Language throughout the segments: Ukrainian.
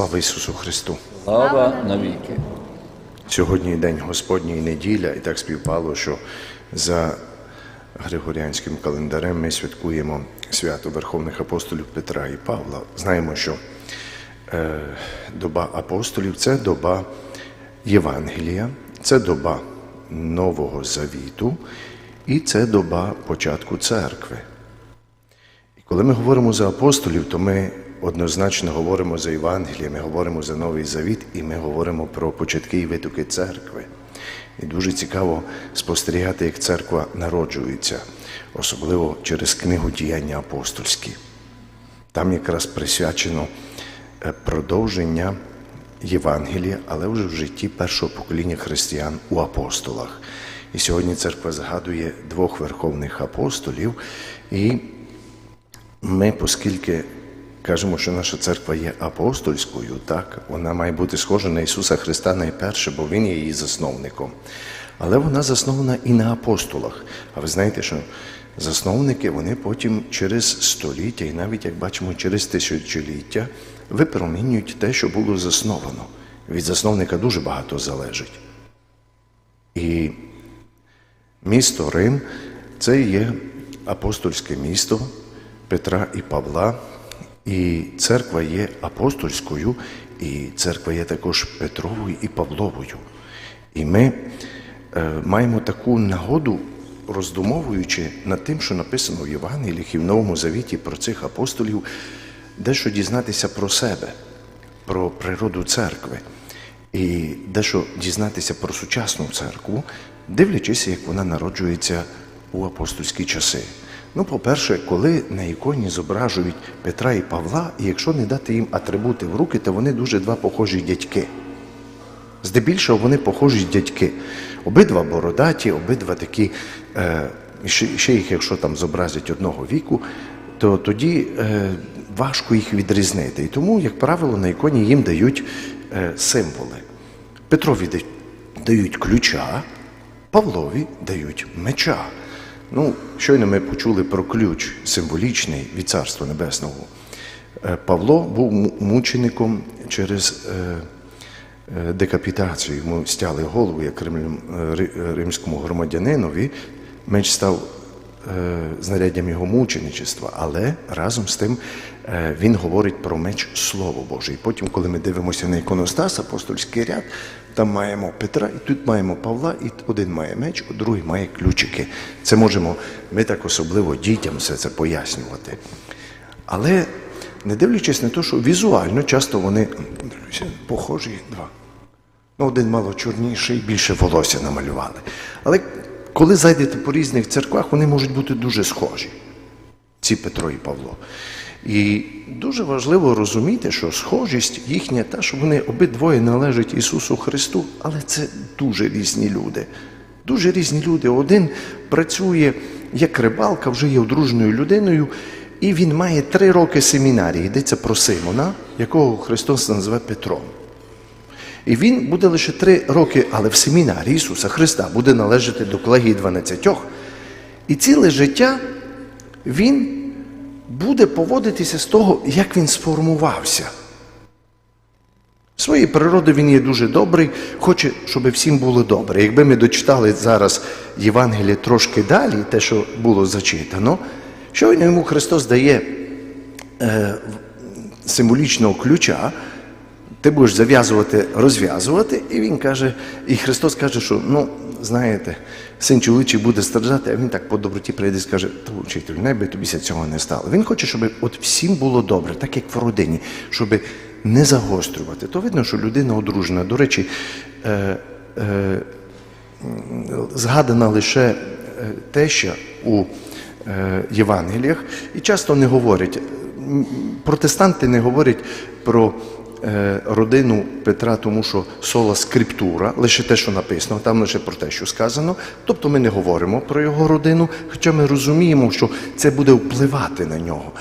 Слава Ісусу Христу! Слава навіки. Сьогодні день Господній неділя, і так співпало, що за Григоріанським календарем ми святкуємо свято Верховних апостолів Петра і Павла. Знаємо, що е, доба апостолів це доба Євангелія, це доба Нового Завіту і це доба початку церкви. І коли ми говоримо за апостолів, то ми однозначно говоримо за Євангеліє, ми говоримо за Новий Завіт і ми говоримо про початки і витоки церкви. І дуже цікаво спостерігати, як церква народжується, особливо через книгу діяння апостольські. Там якраз присвячено е, продовження Євангелія, але вже в житті першого покоління християн у апостолах. І сьогодні церква згадує двох верховних апостолів. І ми, оскільки кажемо, що наша церква є апостольською, так, вона має бути схожа на Ісуса Христа найперше, бо Він є її засновником. Але вона заснована і на апостолах. А ви знаєте, що засновники вони потім через століття, і навіть, як бачимо, через тисячоліття випромінюють те, що було засновано. Від засновника дуже багато залежить. І Місто Рим це є апостольське місто Петра і Павла, і церква є апостольською, і церква є також Петровою і Павловою. І ми е, маємо таку нагоду, роздумовуючи над тим, що написано в Євангеліях і в Новому Завіті про цих апостолів, дещо дізнатися про себе, про природу церкви і дещо дізнатися про сучасну церкву, дивлячись, як вона народжується у апостольські часи. Ну, по-перше, коли на іконі зображують Петра і Павла, і якщо не дати їм атрибути в руки, то вони дуже два похожі дядьки. Здебільшого вони похожі дядьки. Обидва бородаті, обидва такі, е, ще, їх, якщо там зобразять одного віку, то тоді е, важко їх відрізнити. І тому, як правило, на іконі їм дають е, символи. Петрові дають ключа, Павлові дають меча. Ну, щойно ми почули про ключ символічний від Царства Небесного. Е, Павло був мучеником через е, е, декапітацію. Йому стяли голову як римському громадянинові. Меч став знаряддям його мученичества, але разом з тим е, він говорить про меч Слово Боже. І потім, коли ми дивимося на іконостас, апостольський ряд, там маємо Петра, і тут маємо Павла, і один має меч, а другий має ключики. Це можемо ми так особливо дітям все це пояснювати. Але не дивлячись на те, що візуально часто вони похожі два. Ну, один мало чорніший, більше волосся намалювали. Але коли зайдете по різних церквах, вони можуть бути дуже схожі, ці Петро і Павло. І дуже важливо розуміти, що схожість їхня та, що вони обидвоє належать Ісусу Христу, але це дуже різні люди. Дуже різні люди. Один працює як рибалка, вже є одруженою людиною, і він має три роки семінарії. Йдеться про Симона, якого Христос називає Петром. І він буде лише три роки, але в семінарі Ісуса Христа буде належати до колегії 12. І ціле життя він буде поводитися з того, як він сформувався. Своєї природи він є дуже добрий, хоче, щоб всім було добре. Якби ми дочитали зараз Євангеліє трошки далі, те, що було зачитано, щойно йому Христос дає е, символічного ключа, ти будеш зав'язувати, розв'язувати, і він каже, і Христос каже, що ну, знаєте, син чоловічий буде страждати, а він так по доброті прийде і скаже, та учитель, найби тобіся цього не стало. Він хоче, щоб от всім було добре, так як в родині, щоб не загострювати. То видно, що людина одружена. До речі, е, е, згадана лише е, теща у е, Євангеліях, і часто не говорять, протестанти не говорять про родину Петра, тому що сола скриптура, лише те, що написано, там лише про те, що сказано. Тобто ми не говоримо про його родину, хоча ми розуміємо, що це буде впливати на нього.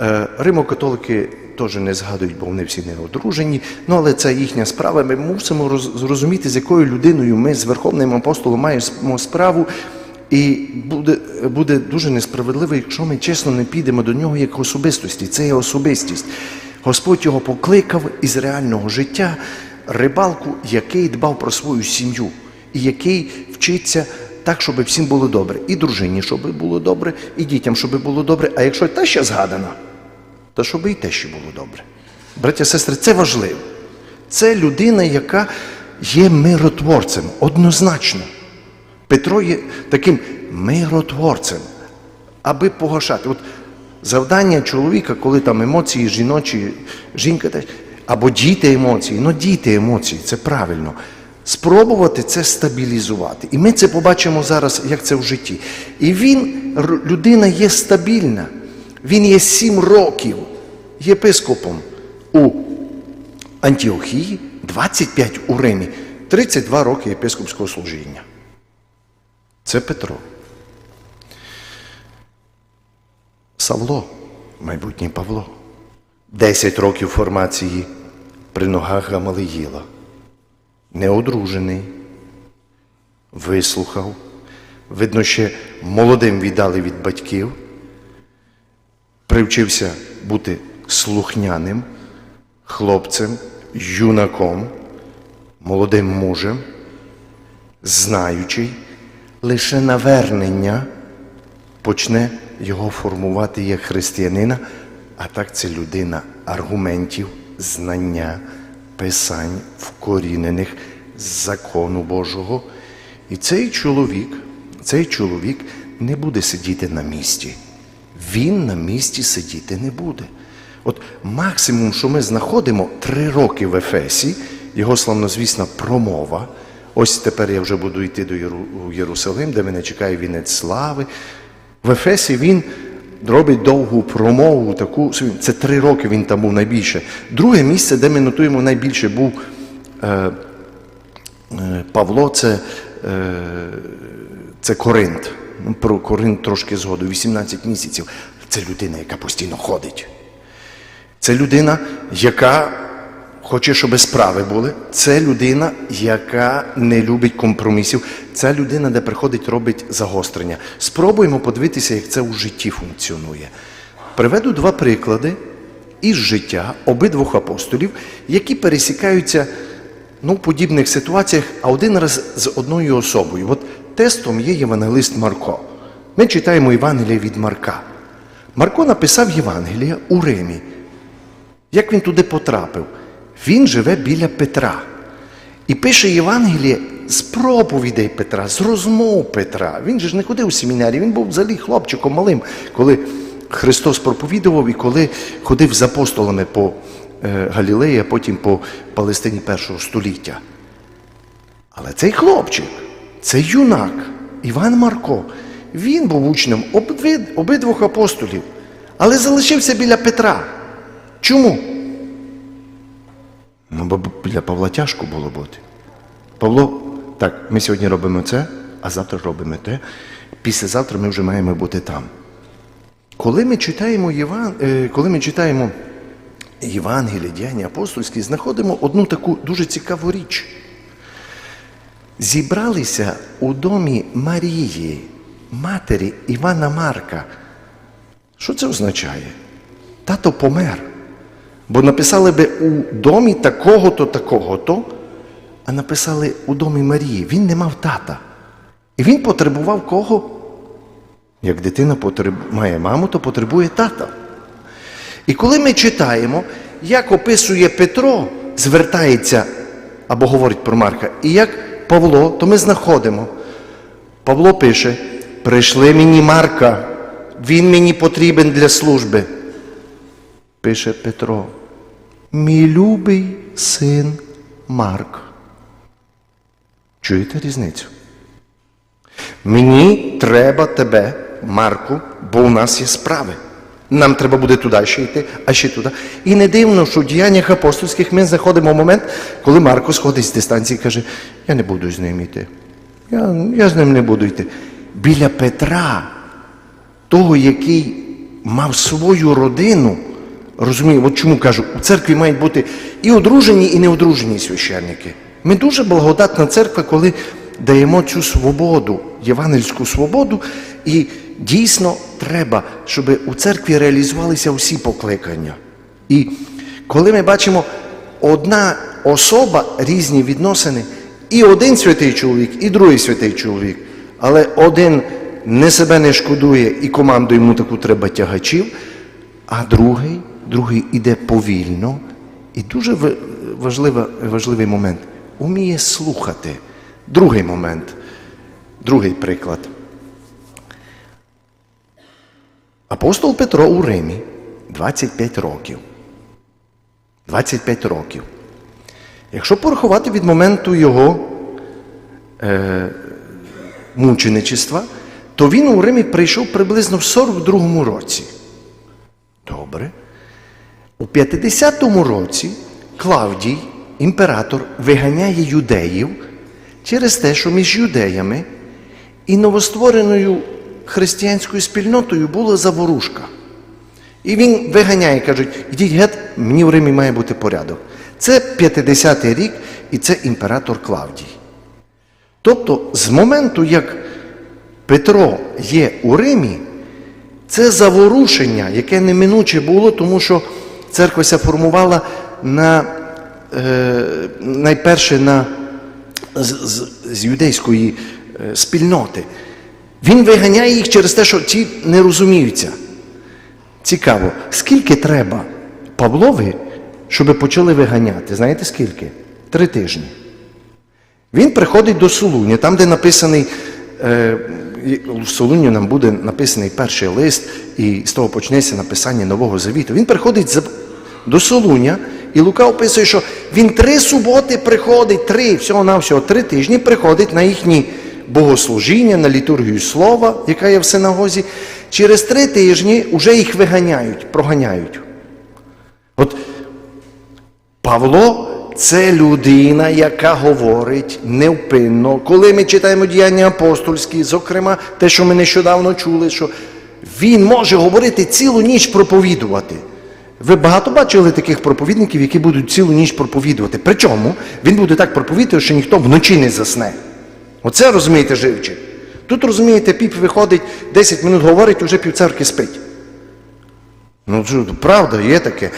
Е, Римо-католики теж не згадують, бо вони всі не одружені. Ну але це їхня справа. Ми мусимо роз- зрозуміти, з якою людиною ми з Верховним апостолом маємо справу. І буде, буде дуже несправедливо, якщо ми чесно не підемо до нього як особистості. Це є особистість. Господь його покликав із реального життя рибалку, який дбав про свою сім'ю, і який вчиться так, щоб всім було добре. І дружині, щоб було добре, і дітям, щоб було добре. А якщо та ще згадана, то щоб і те ще було добре. Браття, сестри, це важливо. Це людина, яка є миротворцем, однозначно. Петро є таким миротворцем, аби погашати. От завдання чоловіка, коли там емоції жіночі, жінка або діти емоції, ну діти емоції, це правильно. Спробувати це стабілізувати. І ми це побачимо зараз, як це в житті. І він, людина є стабільна. Він є сім років єпископом у Антіохії, 25 у Римі, 32 роки єпископського служіння. Це Петро. Савло, майбутній Павло. 10 років формації при ногах Гамалиїла. Неодружений. Вислухав. Видно, ще молодим віддали від батьків. Привчився бути слухняним, хлопцем, юнаком, молодим мужем, знаючий, лише навернення почне його формувати як християнина, а так це людина аргументів, знання, писань, вкорінених з закону Божого. І цей чоловік, цей чоловік не буде сидіти на місці. Він на місці сидіти не буде. От максимум, що ми знаходимо, три роки в Ефесі, його славнозвісна промова. Ось тепер я вже буду йти до Єру- Єрусалим, де мене чекає вінець слави. В Ефесі він робить довгу промову, таку це три роки він там був найбільше. Друге місце, де ми нотуємо найбільше, був е, е, Павло, це, е, це Коринт. Ну, Про Коринт трошки згоду, 18 місяців. Це людина, яка постійно ходить. Це людина, яка хоче, щоб справи були. Це людина, яка не любить компромісів. Це людина, де приходить, робить загострення. Спробуємо подивитися, як це у житті функціонує. Приведу два приклади із життя обидвох апостолів, які пересікаються ну, в подібних ситуаціях, а один раз з одною особою. От тестом є євангелист Марко. Ми читаємо Євангелія від Марка. Марко написав Євангелія у Римі. Як він туди потрапив? Він живе біля Петра. І пише Євангеліє з проповідей Петра, з розмов Петра. Він же ж не ходив у семінарі, він був взагалі хлопчиком малим, коли Христос проповідував і коли ходив з апостолами по е, Галілеї, а потім по Палестині першого століття. Але цей хлопчик, цей юнак, Іван Марко, він був учнем обидвох апостолів, але залишився біля Петра. Чому? Бо біля Павла тяжко було бути. Павло, так, ми сьогодні робимо це, а завтра робимо те. Післязавтра ми вже маємо бути там. Коли ми читаємо, Єван... е, коли ми читаємо Євангелія, діяння апостольські, знаходимо одну таку дуже цікаву річ. Зібралися у домі Марії, матері Івана Марка. Що це означає? Тато помер. Бо написали би у домі такого-то, такого-то, а написали у домі Марії. Він не мав тата. І він потребував кого? Як дитина має маму, то потребує тата. І коли ми читаємо, як описує Петро, звертається або говорить про Марка, і як Павло, то ми знаходимо. Павло пише: прийшли мені Марка, він мені потрібен для служби. Пише Петро, мій любий син Марк. Чуєте різницю? Мені треба тебе, Марку, бо у нас є справи. Нам треба буде туди ще йти, а ще туди. І не дивно, що в діяннях апостольських ми знаходимо момент, коли Марко сходить з дистанції і каже, я не буду з ним йти. Я, я з ним не буду йти. Біля Петра, того, який мав свою родину, розумію, от чому кажу, у церкві мають бути і одружені, і неодружені священники. Ми дуже благодатна церква, коли даємо цю свободу, євангельську свободу, і дійсно треба, щоб у церкві реалізувалися усі покликання. І коли ми бачимо одна особа, різні відносини, і один святий чоловік, і другий святий чоловік, але один не себе не шкодує і команду йому таку треба тягачів, а другий, другий іде повільно. І дуже ви- важлива, важливий момент уміє слухати. Другий момент, другий приклад. Апостол Петро у Римі 25 років. 25 років. Якщо порахувати від моменту його е, мученичества, то він у Римі прийшов приблизно в 42-му році. Добре. У 50-му році Клавдій, імператор, виганяє юдеїв через те, що між юдеями і новоствореною християнською спільнотою була заворушка. І він виганяє, кажуть, йдіть геть, мені в Римі має бути порядок. Це 50-й рік, і це імператор Клавдій. Тобто, з моменту, як Петро є у Римі, це заворушення, яке неминуче було, тому що церква ся формувала на, е, найперше на, з, з, з юдейської е, спільноти. Він виганяє їх через те, що ті не розуміються. Цікаво, скільки треба Павлові, щоб почали виганяти? Знаєте скільки? Три тижні. Він приходить до Солуня, там, де написаний, е, в Солуні нам буде написаний перший лист, і з того почнеться написання Нового Завіту. Він приходить до Солуня, і Лука описує, що він три суботи приходить, три, всього-навсього, три тижні приходить на їхні богослужіння, на літургію слова, яка є в синагозі. Через три тижні вже їх виганяють, проганяють. От Павло це людина, яка говорить невпинно. Коли ми читаємо діяння апостольські, зокрема, те, що ми нещодавно чули, що він може говорити цілу ніч проповідувати. Ви багато бачили таких проповідників, які будуть цілу ніч проповідувати. Причому він буде так проповідувати, що ніхто вночі не засне. Оце розумієте, живче. Тут розумієте, піп виходить, 10 минут говорить, уже півцеркви спить. Ну, правда, є таке.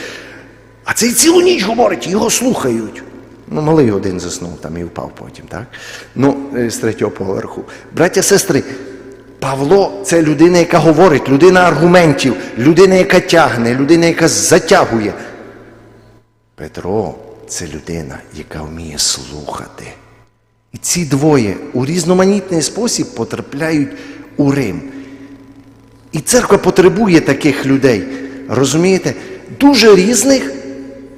А цей цілу ніч говорить, його слухають. Ну, малий один заснув там і впав потім, так? Ну, е, з третього поверху. Браття, сестри, Павло це людина, яка говорить, людина аргументів, людина, яка тягне, людина, яка затягує. Петро це людина, яка вміє слухати. І ці двоє у різноманітний спосіб потрапляють у Рим. І церква потребує таких людей, розумієте, дуже різних.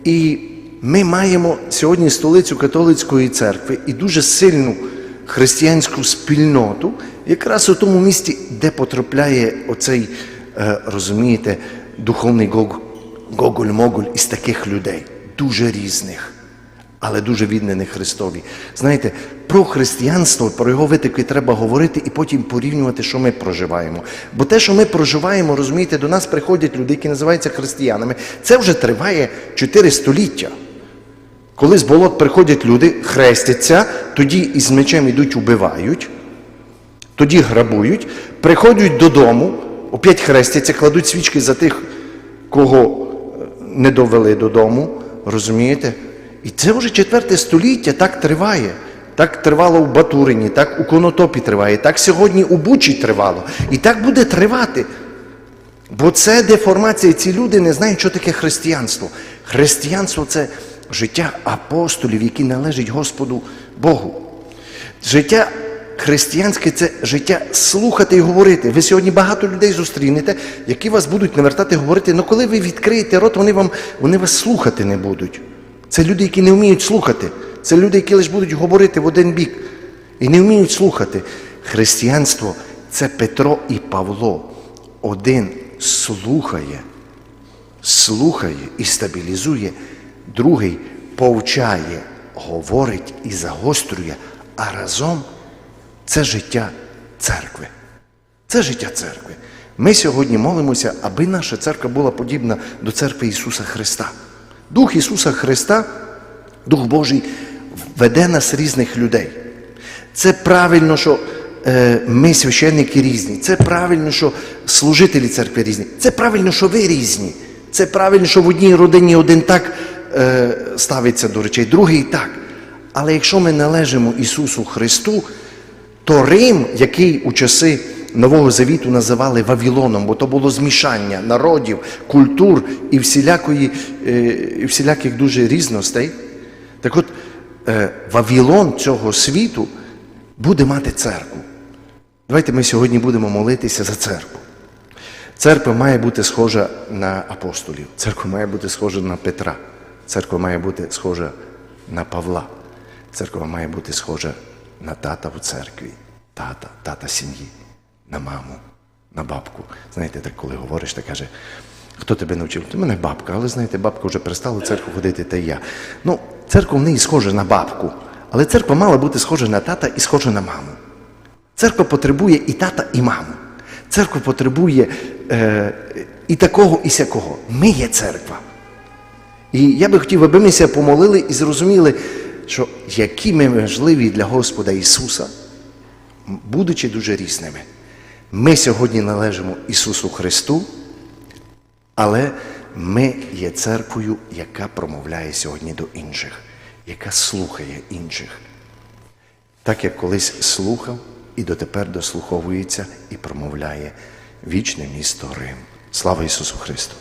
І ми маємо сьогодні столицю католицької церкви і дуже сильну християнську спільноту, якраз у тому місті, де потрапляє оцей, е, розумієте, духовний гог- гоголь-моголь із таких людей, дуже різних але дуже відданий Христові. Знаєте, про християнство, про його витоки треба говорити і потім порівнювати, що ми проживаємо. Бо те, що ми проживаємо, розумієте, до нас приходять люди, які називаються християнами. Це вже триває 4 століття. Коли з болот приходять люди, хрестяться, тоді із мечем йдуть, убивають, тоді грабують, приходять додому, опять хрестяться, кладуть свічки за тих, кого е, не довели додому, розумієте? І це вже четверте століття так триває. Так тривало у Батурині, так у Конотопі триває, так сьогодні у Бучі тривало. І так буде тривати. Бо це деформація. Ці люди не знають, що таке християнство. Християнство це життя апостолів, які належать Господу Богу. Життя християнське це життя слухати і говорити. Ви сьогодні багато людей зустрінете, які вас будуть навертати говорити, але коли ви відкриєте рот, вони, вам, вони вас слухати не будуть. Це люди, які не вміють слухати. Це люди, які лише будуть говорити в один бік і не вміють слухати. Християнство це Петро і Павло. Один слухає, слухає і стабілізує, другий повчає, говорить і загострює, а разом це життя церкви. Це життя церкви. Ми сьогодні молимося, аби наша церква була подібна до церкви Ісуса Христа. Дух Ісуса Христа, Дух Божий, веде нас різних людей. Це правильно, що е, ми священники різні. Це правильно, що служителі церкви різні. Це правильно, що ви різні. Це правильно, що в одній родині один так е, ставиться до речей, другий так. Але якщо ми належимо Ісусу Христу, то Рим, який у часи Нового Завіту називали Вавилоном, бо то було змішання народів, культур і, всілякої, е, і всіляких дуже різностей. Так от, е, Вавилон цього світу буде мати церкву. Давайте ми сьогодні будемо молитися за церкву. Церква має бути схожа на апостолів, церква має бути схожа на Петра, церква має бути схожа на Павла, церква має бути схожа на тата в церкві, тата, тата сім'ї, на маму, на бабку. Знаєте, так коли говориш, так каже, хто тебе навчив? Ти мене бабка, але знаєте, бабка вже перестала в церкву ходити, та й я. Ну, церква в неї схожа на бабку, але церква мала бути схожа на тата і схожа на маму. Церква потребує і тата, і маму. Церква потребує е, і такого, і сякого. Ми є церква. І я би хотів, аби ми ся помолили і зрозуміли, що які ми важливі для Господа Ісуса, будучи дуже різними. Ми сьогодні належимо Ісусу Христу, але ми є церквою, яка промовляє сьогодні до інших, яка слухає інших так як колись слухав і дотепер дослуховується і промовляє вічне місто Рим. Слава Ісусу Христу!